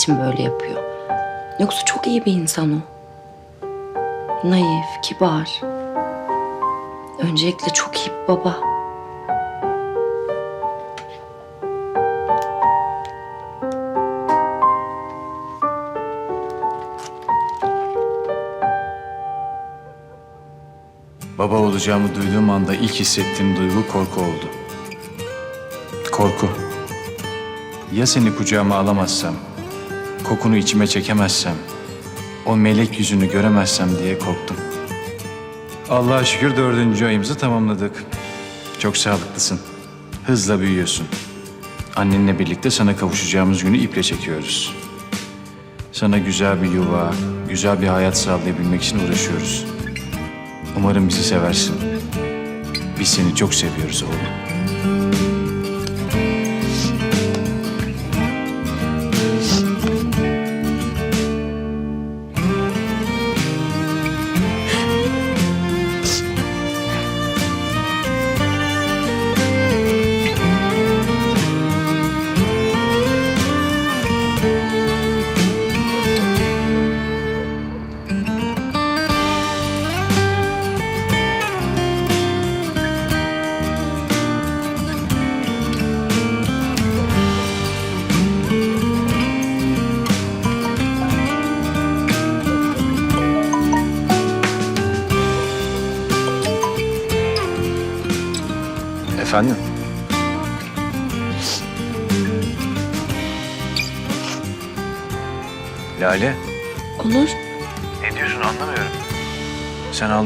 için böyle yapıyor. Yoksa çok iyi bir insan o. Naif, kibar. Öncelikle çok iyi bir baba. Baba olacağımı duyduğum anda ilk hissettiğim duygu korku oldu. Korku. Ya seni kucağıma alamazsam, kokunu içime çekemezsem, o melek yüzünü göremezsem diye korktum. Allah'a şükür dördüncü ayımızı tamamladık. Çok sağlıklısın. Hızla büyüyorsun. Annenle birlikte sana kavuşacağımız günü iple çekiyoruz. Sana güzel bir yuva, güzel bir hayat sağlayabilmek için uğraşıyoruz. Umarım bizi seversin. Biz seni çok seviyoruz oğlum.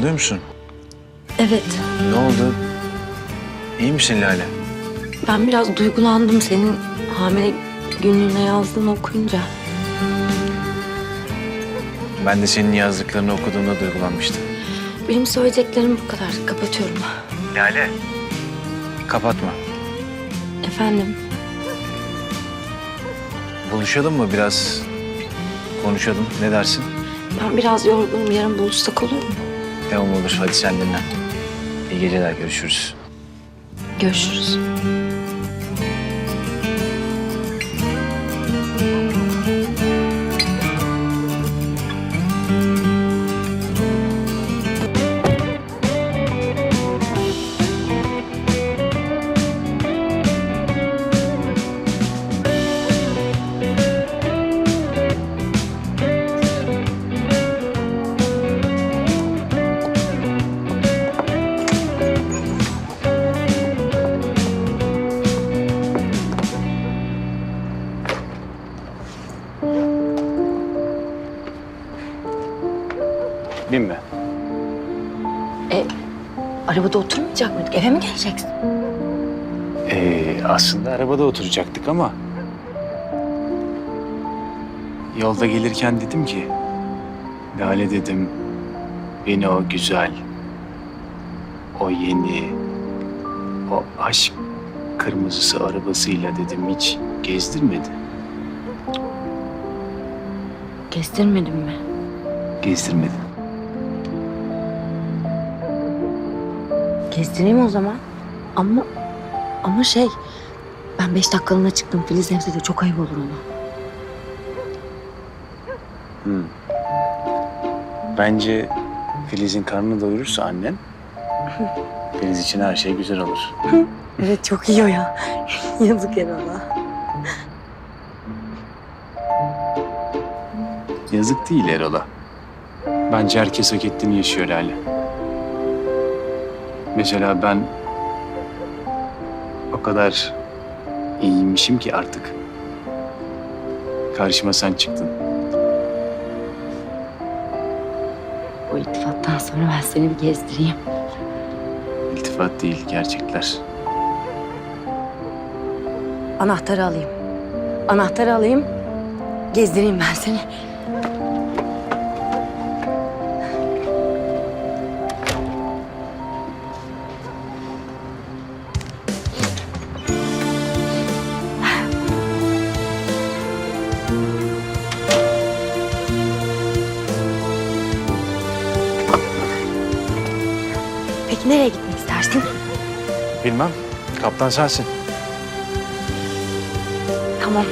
Sen ağlıyor musun? Evet, Ne oldu? İyi misin Lale? ben biraz duygulandım senin hamile günlüğüne yazdığını okuyunca. Ben de senin yazdıklarını okuduğumda duygulanmıştım. Benim söyleyeceklerim bu kadar. Kapatıyorum. Lale. Kapatma. Efendim, Buluşalım mı biraz? Konuşalım. Ne dersin? ben biraz yorgunum. Yarın buluşsak olur mu? Tamam olur. Hadi sen dinlen. İyi geceler. Görüşürüz. Görüşürüz. Binme. E, arabada oturmayacak mıydık? Eve mi geleceksin? Ee, aslında arabada oturacaktık ama... Yolda gelirken dedim ki... Lale dedim, beni o güzel, o yeni, o aşk kırmızısı arabasıyla dedim hiç gezdirmedi. Gezdirmedin mi? Gezdirmedi. Gezdireyim o zaman. Ama ama şey ben beş dakikalığına çıktım. Filiz evde de çok ayıp olur ona. Hmm. Bence Filiz'in karnını doyurursa annen, Filiz için her şey güzel olur. Evet çok iyi o ya. Yazık Erol'a. Yazık değil Erol'a. Bence herkes hak ettiğini yaşıyor Lale. Mesela ben o kadar iyiymişim ki artık. Karşıma sen çıktın. Bu iltifattan sonra ben seni bir gezdireyim. İltifat değil, gerçekler. Anahtarı alayım. Anahtarı alayım. Gezdireyim ben seni. Nereye gitmek istersin? Bilmem. Kaptan sensin. Tamam.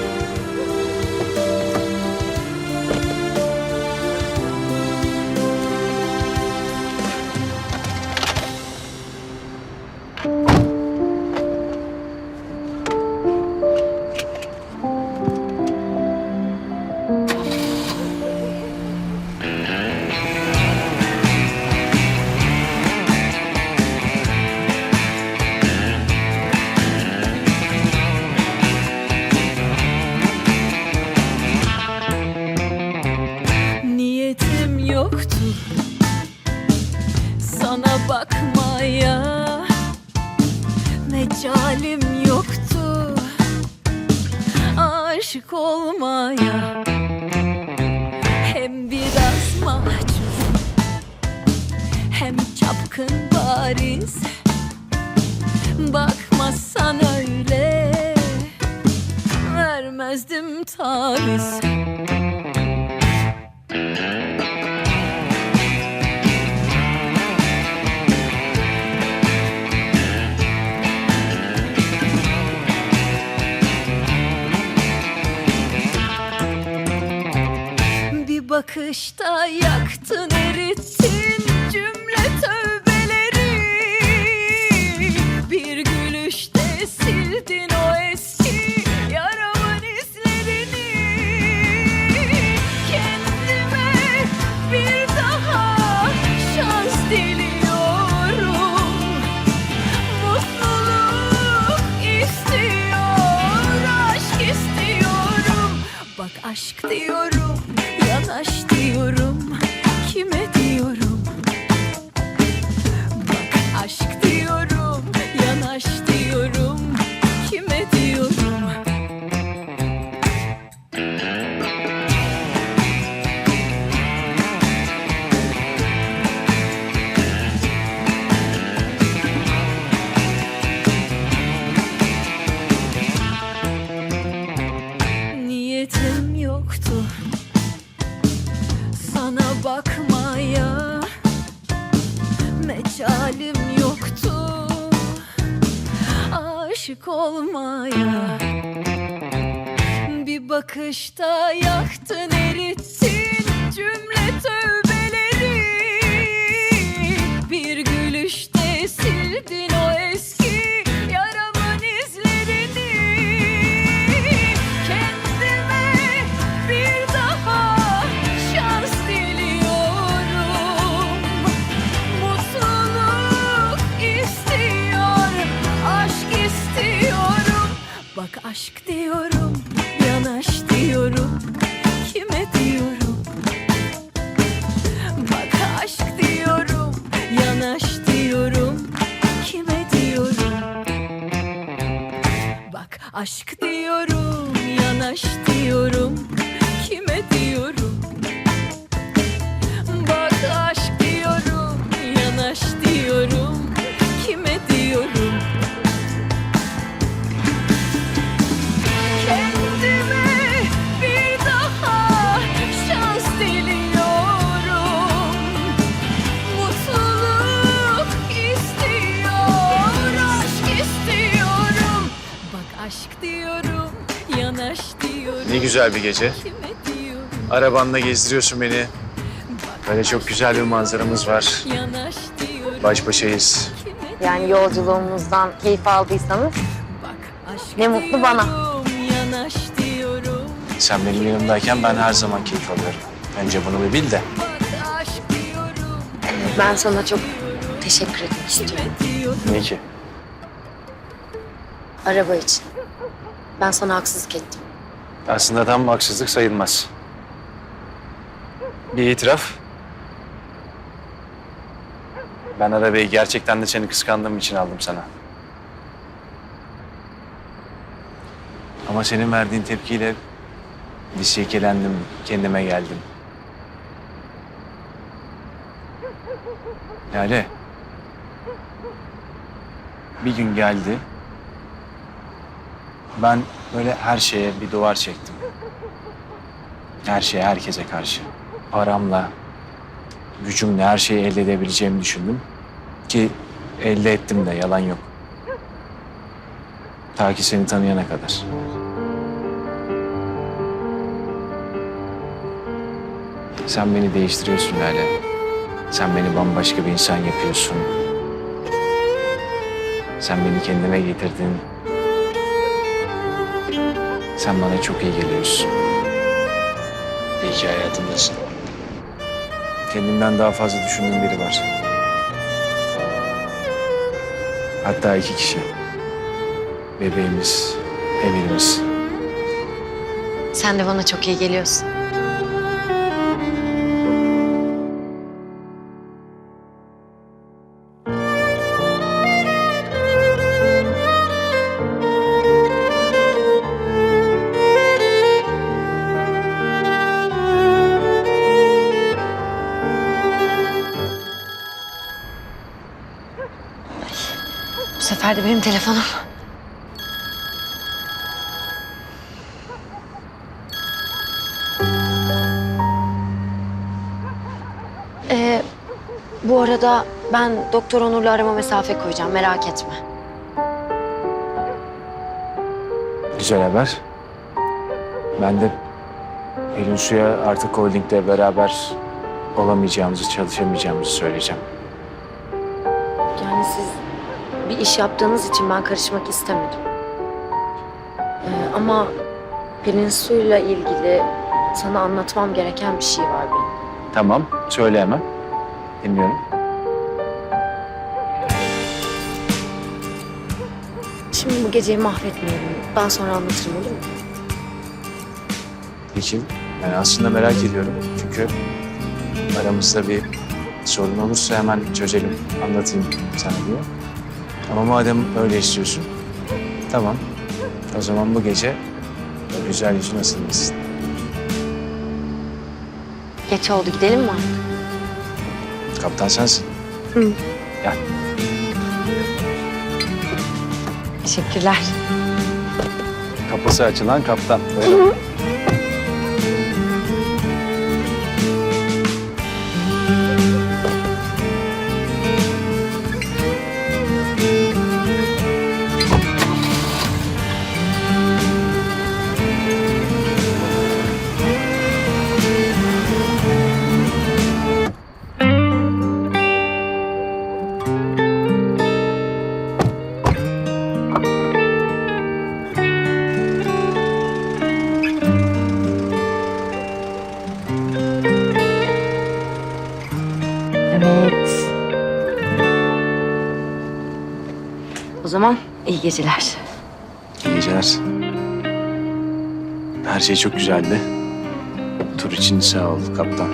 Aşık olmaya. Hem biraz mahcup hem çapkın bariz. Bakmazsan öyle vermezdim taviz Bir bakışta yaktın erittin güzel bir gece. Arabanla gezdiriyorsun beni. Böyle çok güzel bir manzaramız var. Baş başayız. Yani yolculuğumuzdan keyif aldıysanız Ne mutlu bana. Sen benim yanımdayken ben her zaman keyif alıyorum. Önce bunu bir bil de. Ben sana çok teşekkür etmek istiyorum. Niye ki? Araba için. Ben sana haksızlık ettim. Aslında tam haksızlık sayılmaz. Bir itiraf. Ben arabayı gerçekten de seni kıskandığım için aldım sana. Ama senin verdiğin tepkiyle bir silkelendim, kendime geldim. Lale. Bir gün geldi. Ben böyle her şeye bir duvar çektim. Her şeye, herkese karşı. Paramla, gücümle her şeyi elde edebileceğimi düşündüm. Ki elde ettim de yalan yok. Ta ki seni tanıyana kadar. Sen beni değiştiriyorsun Lale. Sen beni bambaşka bir insan yapıyorsun. Sen beni kendime getirdin. Sen bana çok iyi geliyorsun. İyi ki hayatımdasın. Kendimden daha fazla düşündüğüm biri var. Hatta iki kişi. Bebeğimiz, Emir'imiz. Sen de bana çok iyi geliyorsun. Bu sefer de benim telefonum. Ee, bu arada ben Doktor Onur'la arama mesafe koyacağım merak etme. Güzel haber. Ben de Pelin Su'ya artık holdingle beraber olamayacağımızı, çalışamayacağımızı söyleyeceğim. Bir iş yaptığınız için ben karışmak istemedim. Ee, ama Pelin Su'yla ilgili sana anlatmam gereken bir şey var benim. Tamam, söyle hemen. Dinliyorum. Şimdi bu geceyi mahvetmeyelim. Daha sonra anlatırım olur mu? Peki, yani aslında merak ediyorum. Çünkü aramızda bir sorun olursa hemen çözelim, anlatayım sana diye. Ama madem öyle istiyorsun, tamam. O zaman bu gece o güzel yüzün asılmasın. Geç oldu gidelim mi artık? Kaptan sensin. Gel. Teşekkürler. Kapısı açılan kaptan. Buyurun. Geceler. İyi geceler. Her şey çok güzeldi. Tur için sağ ol kaptan.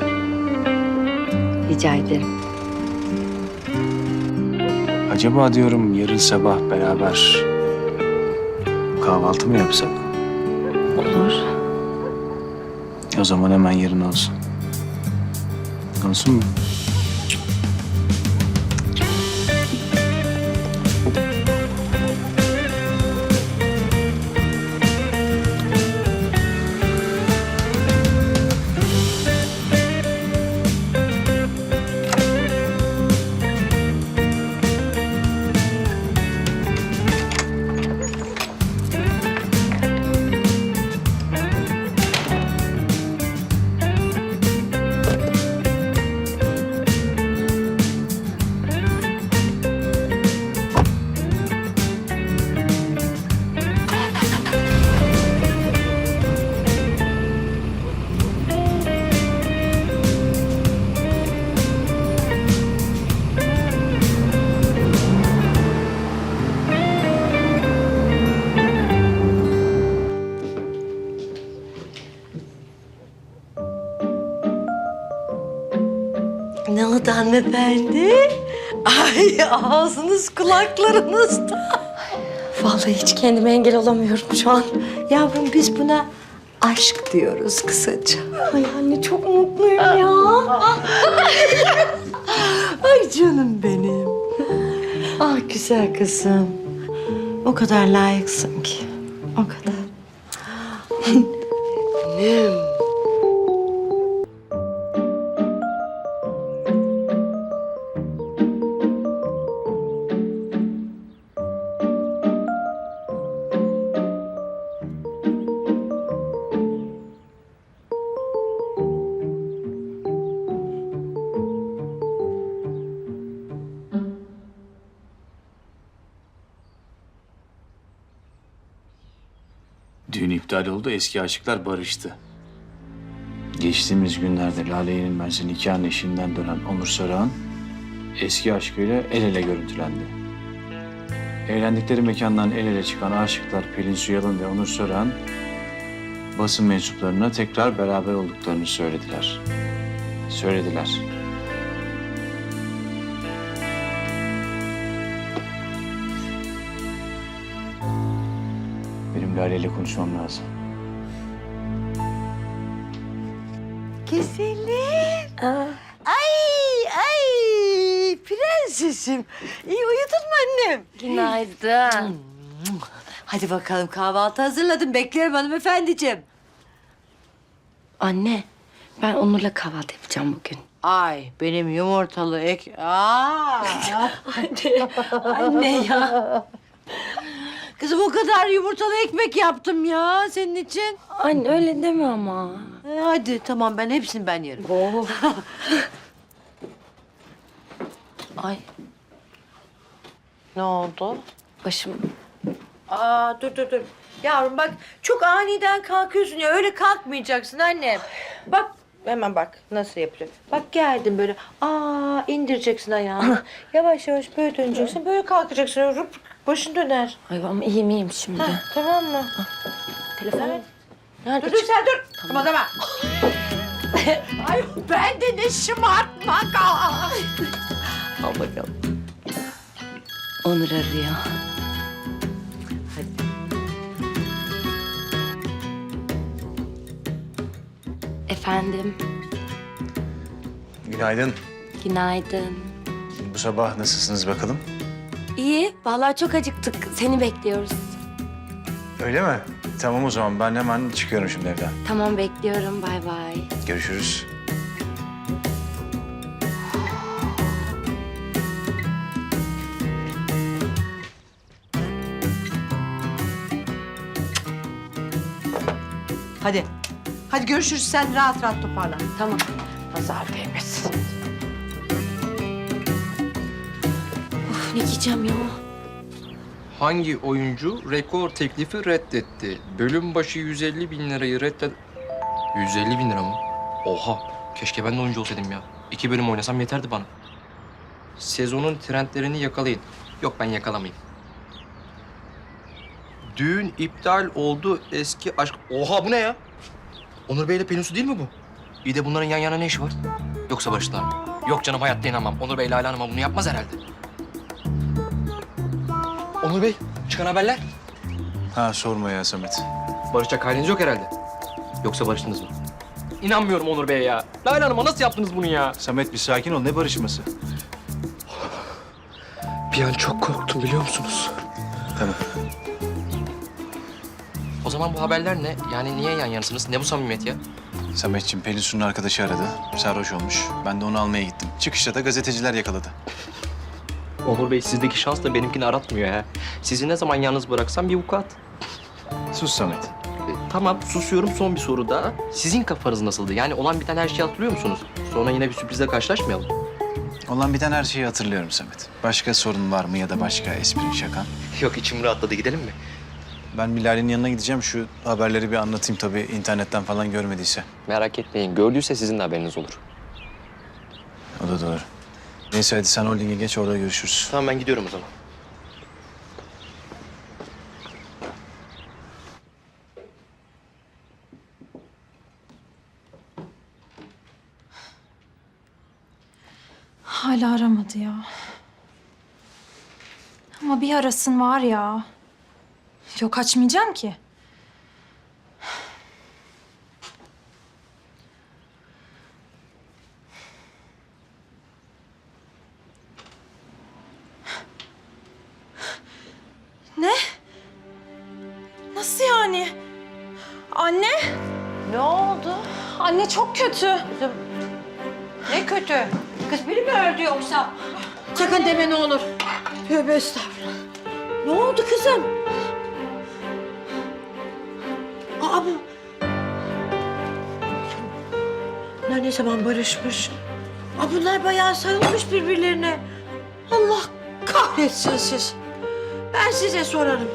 Rica ederim. Acaba diyorum yarın sabah beraber kahvaltı mı yapsak? Olur. O zaman hemen yarın olsun. Olsun mu? Hanımefendi? Ay ağzınız kulaklarınızda. Vallahi hiç kendime engel olamıyorum şu an. Yavrum biz buna aşk diyoruz kısaca. Ay anne çok mutluyum ya. Ay canım benim. Ah güzel kızım. O kadar layıksın ki. O kadar. İptal oldu. Eski aşıklar barıştı. Geçtiğimiz günlerde Lale Yenilmez'in nikahın eşiğinden dönen Onur Sarıhan eski aşkıyla el ele görüntülendi. Evlendikleri mekandan el ele çıkan aşıklar Pelin Suyalın ve Onur Sarıhan basın mensuplarına tekrar beraber olduklarını söylediler. Söylediler. Lale ile konuşmam lazım. Güzelim. Ay ay prensesim. İyi uyudun mu annem? Günaydın. Hadi bakalım kahvaltı hazırladım. Bekliyorum hanımefendiciğim. Anne, ben Onur'la kahvaltı yapacağım bugün. Ay benim yumurtalı ek... Aa. Anne ya. Kızım o kadar yumurtalı ekmek yaptım ya senin için. Anne öyle deme ama. E, Hadi tamam ben hepsini ben yerim. Oh. Ay Ne oldu? başım. Aa dur dur dur. Yavrum bak çok aniden kalkıyorsun ya öyle kalkmayacaksın annem. Bak hemen bak nasıl yapıyor. Bak geldim böyle aa indireceksin ayağını. yavaş yavaş böyle döneceksin böyle kalkacaksın. Rup, başın döner. Ay ama iyiyim iyiyim şimdi. Heh, tamam mı? Telefon. Evet. Nerede? Dur dur sen dur. Tamam tamam. Ay ben de ne şımartmak. Al bakalım. Onur arıyor. Efendim, Günaydın. günaydın. Bu sabah nasılsınız bakalım? İyi, vallahi çok acıktık. Seni bekliyoruz. Öyle mi? Tamam o zaman ben hemen çıkıyorum şimdi evden. Tamam bekliyorum. Bay bay. Görüşürüz. Hadi. Hadi görüşürüz sen rahat rahat toparlan. Tamam. Nazar değmesin. Giyeceğim ya? Hangi oyuncu rekor teklifi reddetti? Bölüm başı 150 bin lirayı reddet... 150 bin lira mı? Oha! Keşke ben de oyuncu olsaydım ya. İki bölüm oynasam yeterdi bana. Sezonun trendlerini yakalayın. Yok ben yakalamayayım. Düğün iptal oldu eski aşk... Oha bu ne ya? Onur Bey ile Pelin Su değil mi bu? İyi de bunların yan yana ne işi var? Yoksa barıştılar mı? Yok canım hayatta inanmam. Onur Bey ile Ala Hanım'a bunu yapmaz herhalde. Onur Bey, çıkan haberler? Ha sorma ya Samet. Barışacak haliniz yok herhalde. Yoksa barıştınız mı? İnanmıyorum Onur Bey ya. Lale Hanım'a nasıl yaptınız bunu ya? Samet bir sakin ol ne barışması? Bir an çok korktum biliyor musunuz? Tamam. O zaman bu haberler ne? Yani niye yan yanasınız? Ne bu samimiyet ya? Sametciğim Pelin Su'nun arkadaşı aradı. Sarhoş olmuş. Ben de onu almaya gittim. Çıkışta da gazeteciler yakaladı. Onur Bey sizdeki şans da benimkini aratmıyor ya. Sizi ne zaman yalnız bıraksam bir vukuat. Sus Samet. E, tamam susuyorum son bir soru daha. Sizin kafanız nasıldı? Yani olan biten her şeyi hatırlıyor musunuz? Sonra yine bir sürprizle karşılaşmayalım. Olan biten her şeyi hatırlıyorum Samet. Başka sorun var mı ya da başka espri şakan? Yok içim rahatladı gidelim mi? Ben Bilal'in yanına gideceğim. Şu haberleri bir anlatayım tabii internetten falan görmediyse. Merak etmeyin. Gördüyse sizin de haberiniz olur. O da doğru. Neyse hadi sen holdinge geç orada görüşürüz. Tamam ben gidiyorum o zaman. Hala aramadı ya. Ama bir arasın var ya. Yok açmayacağım ki. Kötü. Kızım ne kötü. Kız biri mi öldü yoksa? Sakın deme ne olur. Tövbe estağfurullah. Ne oldu kızım? Aa bu... Bunlar ne zaman barışmış? Aa bunlar bayağı sarılmış birbirlerine. Allah kahretsin siz. Ben size sorarım.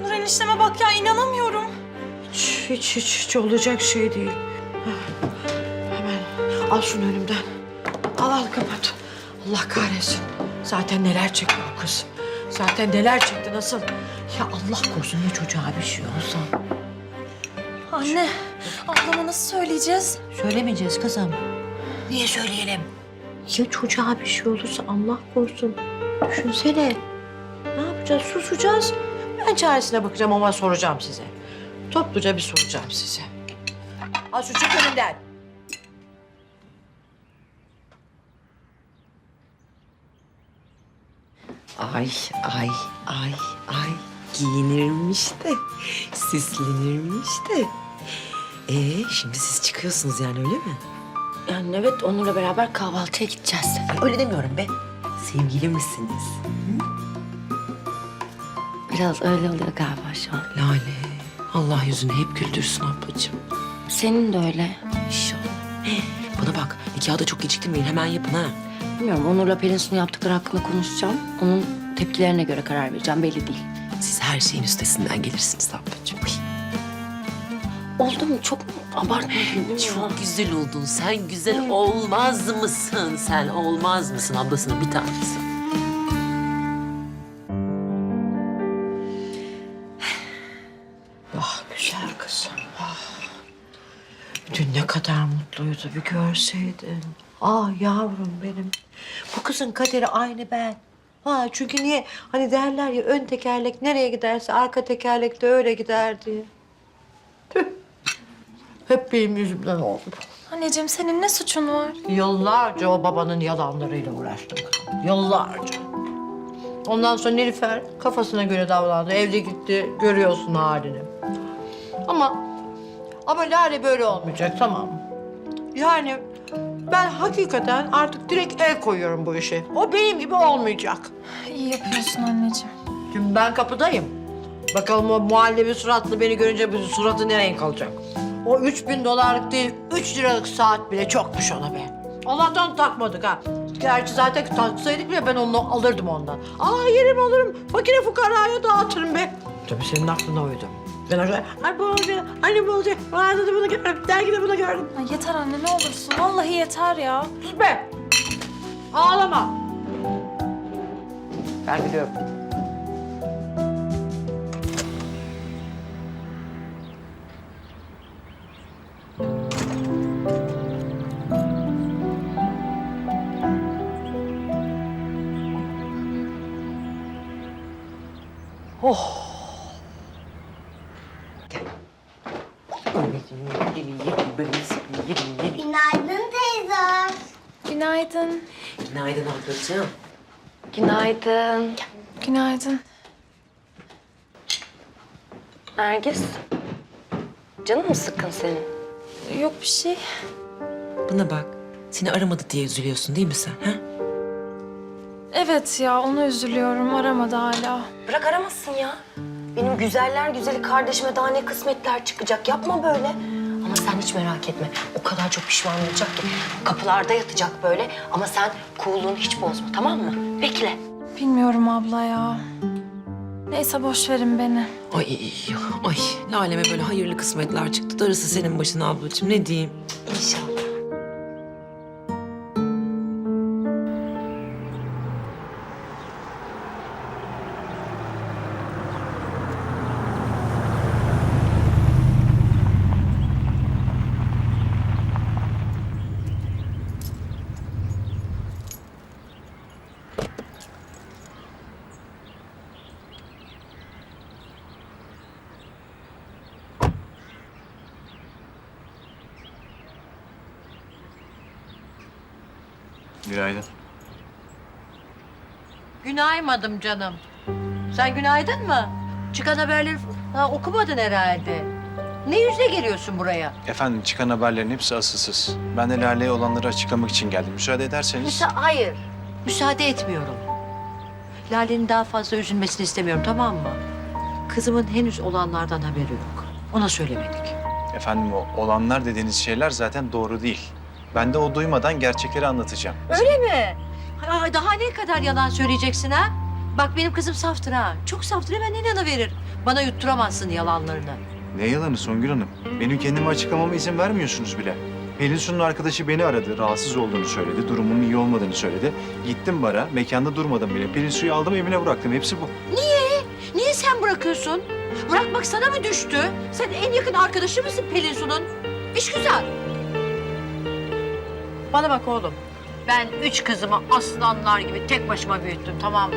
Onur enişteme bak ya inanamıyorum. Hiç, hiç, hiç, hiç olacak şey değil. Al şunu önümden. Al al kapat. Allah kahretsin. Zaten neler çekti bu kız. Zaten neler çekti nasıl? Ya Allah korusun ya çocuğa bir şey olsa. Anne, ablama nasıl söyleyeceğiz? Söylemeyeceğiz kızım. Niye söyleyelim? Ya çocuğa bir şey olursa Allah korusun. Düşünsene. Ne yapacağız? Susacağız. Ben çaresine bakacağım ama soracağım size. Topluca bir soracağım size. Al şu çık önümden. Ay ay ay ay giyinirmiş de süslenirmiş de. Ee şimdi siz çıkıyorsunuz yani öyle mi? Yani evet Onur'la beraber kahvaltıya gideceğiz. Ay, öyle demiyorum be. Sevgili misiniz? Biraz öyle oluyor galiba şu an. Lale Allah yüzünü hep güldürsün ablacığım. Senin de öyle. İnşallah. Bana bak nikahı da çok geciktirmeyin hemen yapın ha. Bilmiyorum Onur'la Pelin Su'nun yaptıkları hakkında konuşacağım. Onun tepkilerine göre karar vereceğim belli değil. Siz her şeyin üstesinden gelirsiniz ablacığım. Oldu mu? Çok mu abartmadın? Çok güzel oldun. Sen güzel olmaz mısın? Sen olmaz mısın ablasının bir tanesi? Görseydin. Ah yavrum benim. Bu kızın kaderi aynı ben. Ha çünkü niye? Hani derler ya ön tekerlek nereye giderse arka tekerlek de öyle gider diye. Tüh. Hep benim yüzümden oldu. Anneciğim senin ne suçun var? Yıllarca o babanın yalanlarıyla uğraştım. Yıllarca. Ondan sonra Nilüfer kafasına göre davrandı. Evde gitti. Görüyorsun halini. Ama ama Lale böyle olmayacak tamam mı? Yani ben hakikaten artık direkt el koyuyorum bu işe. O benim gibi olmayacak. İyi yapıyorsun anneciğim. Şimdi ben kapıdayım. Bakalım o muhallebi suratlı beni görünce bu suratı ne renk alacak? O üç bin dolarlık değil, üç liralık saat bile çokmuş ona be. Allah'tan takmadık ha. Gerçi zaten taksaydık bile ben onu alırdım ondan. Aa yerim alırım, fakire fukaraya dağıtırım be. Tabii senin aklına uydum. Ben öyle, ay bu olacak, anne bu olacak, mağazada bunu gördüm, dergide bunu gördüm. Ay yeter anne ne olursun. Vallahi yeter ya. Sus be! Ağlama. Ben biliyorum. Günaydın Günaydın. Günaydın ablacığım. Günaydın. Günaydın. Nergis. Canın mı sıkkın senin? Yok bir şey. Bana bak. Seni aramadı diye üzülüyorsun değil mi sen? Ha? Evet ya ona üzülüyorum. Aramadı hala. Bırak aramasın ya. Benim güzeller güzeli kardeşime daha ne kısmetler çıkacak. Yapma böyle. Ama sen hiç merak etme. O kadar çok pişman olacak ki. Kapılarda yatacak böyle. Ama sen cool'luğunu hiç bozma tamam mı? Bekle. Bilmiyorum abla ya. Neyse boş verin beni. Ay, ay. Laleme böyle hayırlı kısmetler çıktı. Darısı senin başına ablacığım. Ne diyeyim? İnşallah. Günaymadım canım. Sen günaydın mı? Çıkan haberleri ha, okumadın herhalde. Ne yüzle geliyorsun buraya? Efendim çıkan haberlerin hepsi asılsız. Ben de Lale'ye olanları açıklamak için geldim. Müsaade ederseniz. Müsa hayır. Müsaade etmiyorum. Lale'nin daha fazla üzülmesini istemiyorum tamam mı? Kızımın henüz olanlardan haberi yok. Ona söylemedik. Efendim o olanlar dediğiniz şeyler zaten doğru değil. Ben de o duymadan gerçekleri anlatacağım. Öyle mi? Ha, daha ne kadar yalan söyleyeceksin ha? Bak benim kızım saftır ha. Çok saftır hemen inanıverir. Bana yutturamazsın yalanlarını. Ne yalanı Songül Hanım? Benim kendimi açıklamama izin vermiyorsunuz bile. Pelin Su'nun arkadaşı beni aradı. Rahatsız olduğunu söyledi. Durumunun iyi olmadığını söyledi. Gittim bara. Mekanda durmadım bile. Pelin Su'yu aldım evine bıraktım. Hepsi bu. Niye sen bırakıyorsun? Bırakmak sana mı düştü? Sen en yakın arkadaşı mısın Pelin Su'nun? İş güzel. Bana bak oğlum. Ben üç kızımı aslanlar gibi tek başıma büyüttüm tamam mı?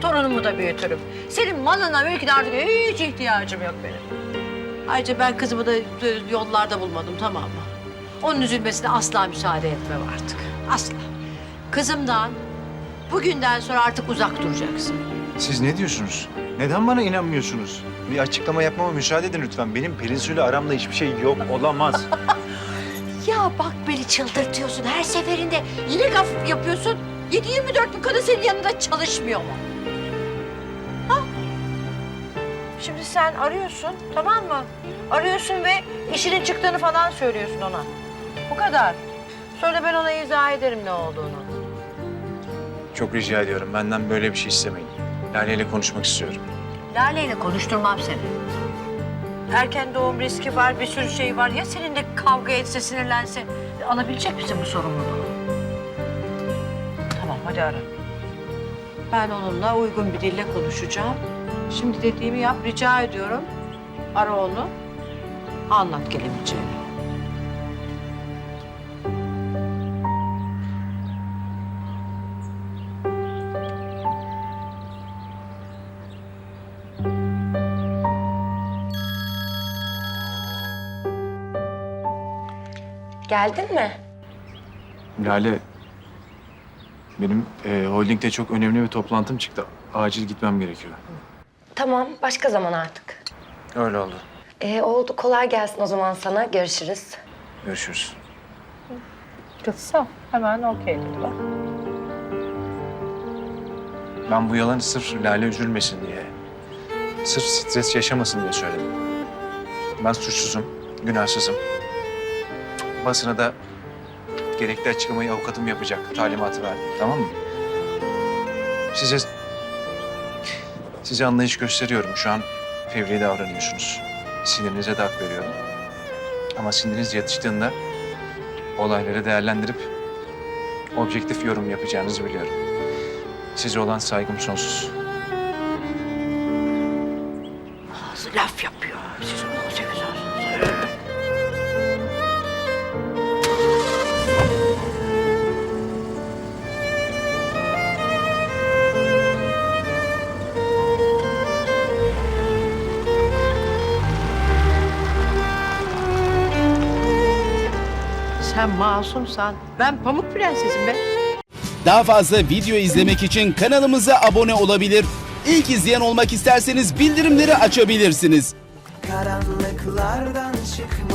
Torunumu da büyütürüm. Senin malına mülküne artık hiç ihtiyacım yok benim. Ayrıca ben kızımı da e, yollarda bulmadım tamam mı? Onun üzülmesine asla müsaade etmem artık. Asla. Kızımdan bugünden sonra artık uzak duracaksın. Siz ne diyorsunuz? Neden bana inanmıyorsunuz? Bir açıklama yapmama müsaade edin lütfen. Benim Pelin Su'yla aramda hiçbir şey yok. Olamaz. Ya bak beni çıldırtıyorsun her seferinde. Yine gaf yapıyorsun. 7-24 bu kadın senin yanında çalışmıyor mu? Ha? Şimdi sen arıyorsun tamam mı? Arıyorsun ve işinin çıktığını falan söylüyorsun ona. Bu kadar. Sonra ben ona izah ederim ne olduğunu. Çok rica ediyorum. Benden böyle bir şey istemeyin. Lale ile konuşmak istiyorum. Lale ile konuşturmam seni. Erken doğum riski var, bir sürü şey var. Ya seninle kavga etse, sinirlense alabilecek misin bu sorumluluğu? Tamam, hadi ara. Ben onunla uygun bir dille konuşacağım. Şimdi dediğimi yap, rica ediyorum. Ara onu, anlat gelemeyeceğini. Geldin mi? Lale, benim e, holdingde çok önemli bir toplantım çıktı. Acil gitmem gerekiyor. Tamam, başka zaman artık. Öyle oldu. Ee, oldu, kolay gelsin o zaman sana. Görüşürüz. Görüşürüz. Kızsa hemen okey dediler. Ben bu yalanı sırf Lale üzülmesin diye, sırf stres yaşamasın diye söyledim. Ben suçsuzum, günahsızım. Basına da gerekli açıklamayı avukatım yapacak talimatı verdim, tamam mı? Size size anlayış gösteriyorum. Şu an fevri davranıyorsunuz. Sinirinize de hak veriyorum. Ama siniriniz yatıştığında olayları değerlendirip objektif yorum yapacağınızı biliyorum. Size olan saygım sonsuz. Laf yapıyor. Siz Sen masumsan, ben pamuk prensesim be. Daha fazla video izlemek için kanalımıza abone olabilir. İlk izleyen olmak isterseniz bildirimleri açabilirsiniz. karanlıklardan çıkmalı